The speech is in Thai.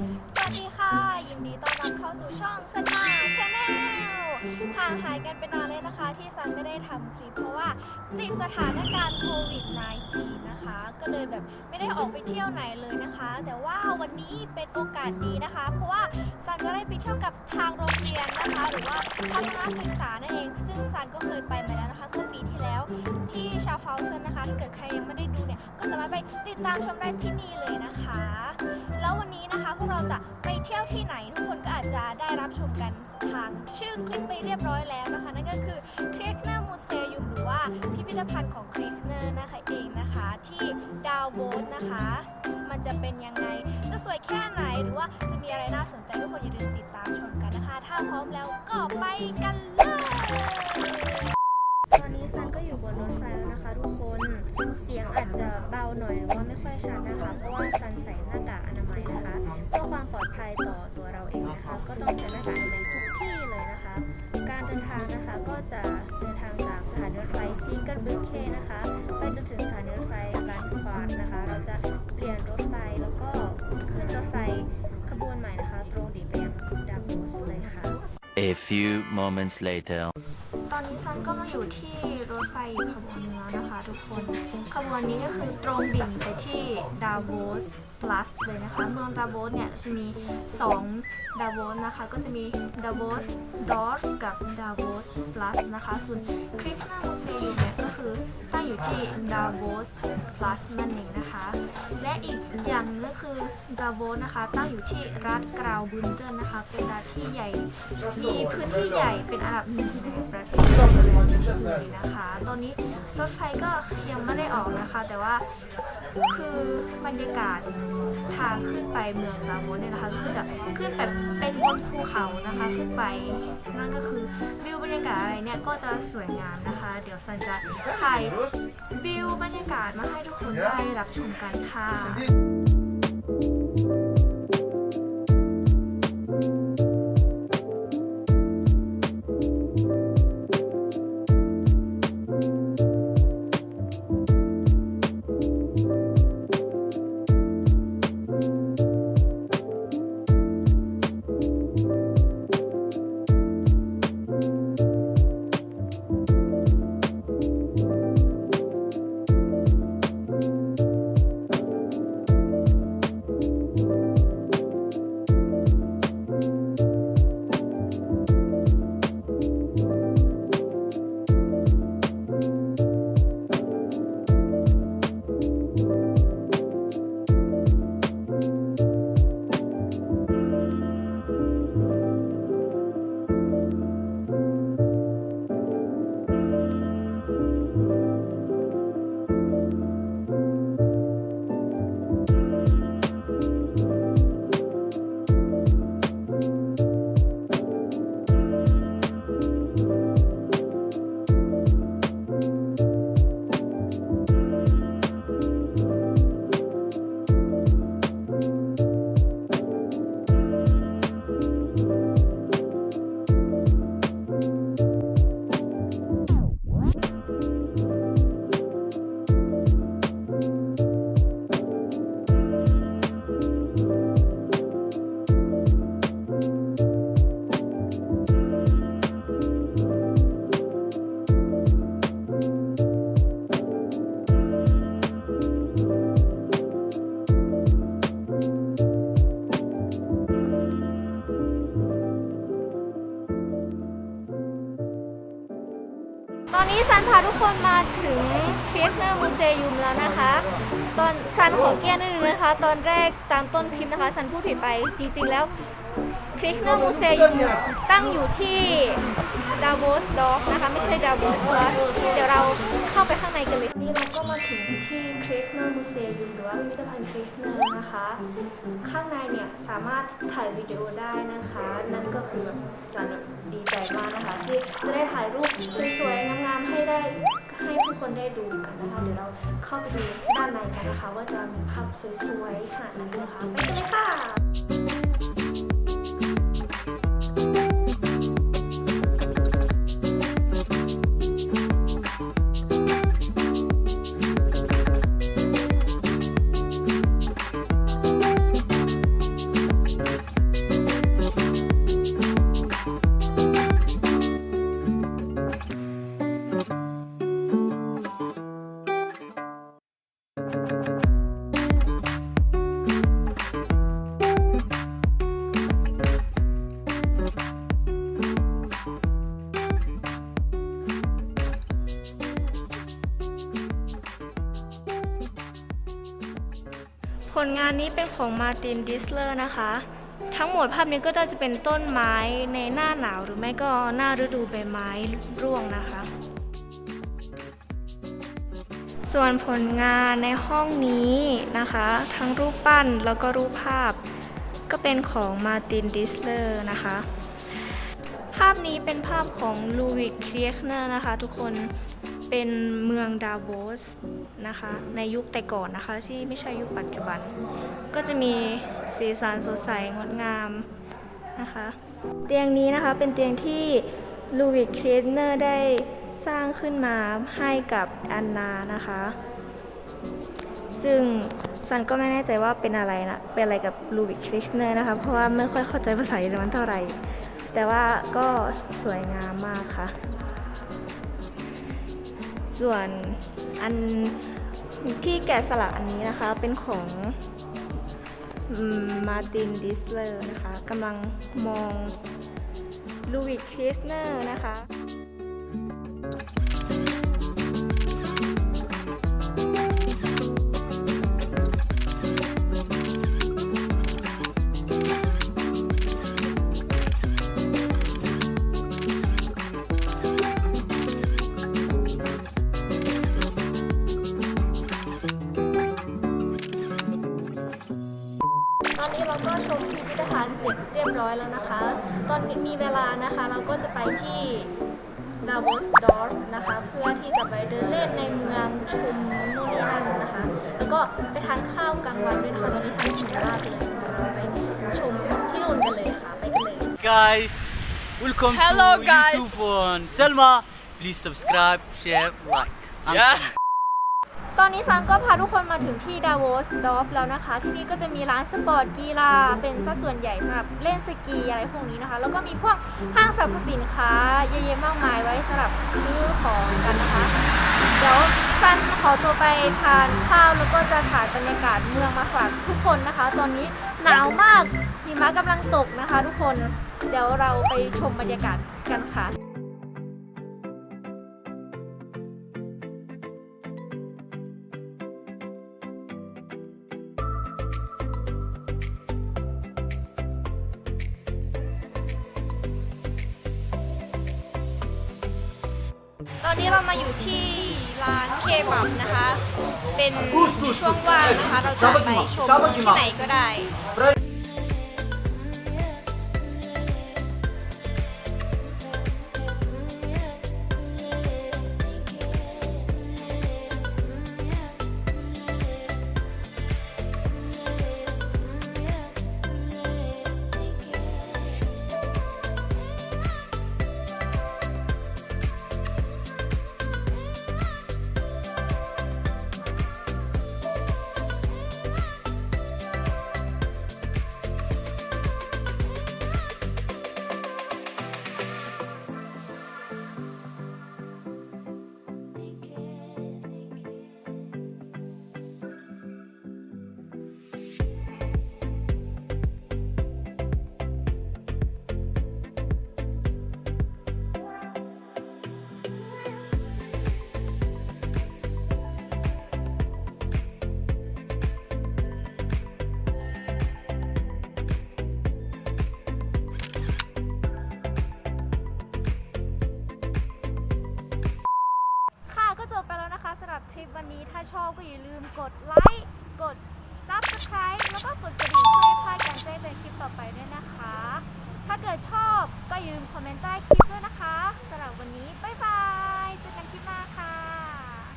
สวัสดีค่ะ ยินดีต้อนรับเข้าสู่ช่องสันมาชาแนลห่างหายกันไปนานเลยนะคะ ที่ซันไม่ได้ทำคลิปเพราะว่าติดสถานการณ์โควิด -19 นะคะ ก็เลยแบบไม่ได้ออกไปเที่ยวไหนเลยนะคะ แต่ว่าวันนี้เป็นโอกาสดีนะคะ เพราะว่าซันจะได้ไปเที่ยวกับทางโรงเรียนนะคะ หรือว่าทัศนศึกษานั่นเอง ซึ่งซันก็เคยไปมาแล้วนะคะเมื่อปีที่แล้วที่ชาฟาวเซนนะคะถ้าเกิดใครยังไม่ได้ดูเนี่ยก็สามารถไปติดตามชมได้ที่นี่เลยนะคะ แล้ววันนี้นะคะพวกเราจะไปเที่ยวที่ไหนทุกคนก็อาจจะได้รับชมกันทางชื่อคลิปไปเรียบร้อยแล้วนะคะ นั่นก็คือเครกเนอร์มูเซียมหรือว่าพิพิธภัณฑ์ของเครกเนอร์นะคะเองนะคะที่ดาวโบสนะคะ มันจะเป็นยังไงจะสวยแค่ไหนหรือว่าจะมีอะไรน่าสนใจทุกคนอย่าลืมติดตามชมกันนะคะ ถ้าพร้อมแล้วก็ไปกันเลยตอนนี้ซันก็อยู่บนรถไฟแล้วนะคะ ทุกคน เสียงอาจจะเบาหน่อยหรือว่าไม่ค่อยชัดนะคะ เพราะว่าซันใส่ ก็ต้องใส่หน้ากากอนามัยทุกที่เลยนะคะ การเดินทางนะคะก็จะเดินทางจากสถานีรถไฟซิงเกิลบริเคนะคะไปจนถึงสถานีรถไฟบางควานนะคะ เราจะเปลี่ยนรถไฟแล้วก็ขึ้นรถไฟขบวนใหม่นะคะ ตรงดิ่งไปยังดาโบสเลยค่ะ A few moments later. ตอนนี้ซันก็มาอยู่ที่รถไฟอีกขบวน ทุกคนขบวนนี้ก็คือตรงดิ่งไปที่ดาวโวส plus เลยนะคะเมืองดาวโวสเนี่ยจะมี 2 ดาวโวสนะคะ ก็จะมีดาวโวสดอร์กับดาวโวส plus นะคะส่วนคริสนาโมเซยเนี่ยก็คือตั้งอยู่ที่ดาวโวส plus นั่นเองนะคะ และอีกอย่างก็คือดาวโวสนะคะ ตั้งอยู่ที่รัฐกราวบุนเดนนะคะเป็นรัฐที่ใหญ่มีพื้นที่ใหญ่เป็นอันดับหนึ่งในประเทศ เลยนะคะ ตอนนี้รถไฟก็ยังไม่ได้ออกนะคะ แต่ว่าคือบรรยากาศทางขึ้นไปเมืองลาโวสเนี่ยนะคะคือจะขึ้นแบบเป็นบนภูเขานะคะขึ้นไปนั่นก็คือวิวบรรยากาศอะไรเนี่ยก็จะสวยงามนะคะ เดี๋ยวซันจะถ่ายวิวบรรยากาศมาให้ทุกคนได้รับชมกันค่ะ เคสเนอร์มูเซยุมแล้วนะคะ ตอนซันขอแก้นิดนึงนะคะ ตอนแรกตามต้นคลิปนะคะซันพูดผิดไปจริงๆแล้วคริกเนอร์มูเซยุมตั้งอยู่ที่ดาโวสด็อกนะคะ ไม่ใช่ดาโวสพลัสเดี๋ยวเรา เข้าไปข้างในกันเลยนี่เราก็มาถึงที่คริกเนอร์มูเซียมหรือว่าพิพิธภัณฑ์คริกเนอร์นะคะ ข้างในเนี่ยสามารถถ่ายวิดีโอได้นะคะ นั่นก็คือแบบสันแบบดีใจมากนะคะที่จะได้ถ่ายรูปสวยๆงามๆให้ได้ให้ทุกคนได้ดูกันนะคะ เดี๋ยวเราเข้าไปดูด้านในกันนะคะ ว่าจะมีภาพสวยๆขนาดไหนนะคะ ไปกันเลยค่ะ ผลงานนี้เป็นของมาตินดิสเลอร์นะคะ ทั้งหมดภาพนี้ก็จะเป็นต้นไม้ในหน้าหนาวหรือไม่ก็หน้าฤดูใบไม้ร่วงนะคะ ส่วนผลงานในห้องนี้นะคะ ทั้งรูปปั้นแล้วก็รูปภาพ ก็เป็นของมาตินดิสเลอร์นะคะภาพนี้เป็นภาพของลูวิกเครียกเนอร์นะคะทุกคน เป็นเมืองดาวโวสนะคะ ในยุคแต่ก่อนนะคะ ที่ไม่ใช่ยุคปัจจุบัน ก็จะมีสีสันสดใสงดงามนะคะ เตียงนี้นะคะเป็นเตียงที่ลูวิกเครีเนอร์ได้สร้างขึ้นมาให้กับแอนนานะคะ ซึ่งซันก็ไม่แน่ใจว่าเป็นอะไรนะ เป็นอะไรกับลูบิกคริสเนอร์นะคะ เพราะว่าไม่ค่อยเข้าใจภาษาเยอรมันเท่าไหร่ แต่ว่าก็สวยงามมากค่ะ ส่วนอันที่แกะสลักอันนี้นะคะเป็นของมาตินดิสเลอร์นะคะกำลังมองลูวิสคริสเนอร์นะคะ ตอนนี้เราก็ชมพิพิธภัณฑ์เสร็จเรียบร้อยแล้วนะคะ ตอนมีเวลานะคะเราก็จะไปที่ดาวสดอร์ฟนะคะเพื่อที่จะไปเดินเล่นในเมืองชมนู่นนี่นั่นนะคะ แล้วก็ไปทานข้าวกลางวันด้วยนะคะตอนนี้ฉันหิวมากเลยเดี๋ยวเราไปชมที่นู่นกันเลยค่ะไปกันเลย guys welcome Hello, to guys. youtube on selma please subscribe share like and Yeah. ตอนนี้ซันก็พาทุกคนมาถึงที่ดาวอสดอฟแล้วนะคะ ที่นี่ก็จะมีร้านสปอร์ตกีฬาเป็นสัดส่วนใหญ่สำหรับเล่นสกีอะไรพวกนี้นะคะ แล้วก็มีพวกห้างสรรพสินค้าเยอะแยะมากมายไว้สำหรับซื้อของกันนะคะ เดี๋ยวซันขอตัวไปทานข้าวแล้วก็จะถ่ายบรรยากาศเมืองมาฝากทุกคนนะคะ ตอนนี้หนาวมากหิมะกำลังตกนะคะ ทุกคนเดี๋ยวเราไปชมบรรยากาศกันค่ะ อนนี้เรามาอยู่ที่ร้านเคบับนะคะ เป็นช่วงว่างนะคะ เราจะไปชมที่ไหนก็ได้ วันนี้ถ้าชอบก็อย่าลืมกดไลค์ กด subscribe แล้วก็กดกระดิ่งเพื่อไม่พลาดการแจ้งเตือนคลิปต่อไปด้วยนะคะ ถ้าเกิดชอบก็อย่าลืมคอมเมนต์ใต้คลิปด้วยนะคะสำหรับวันนี้ บ๊ายบาย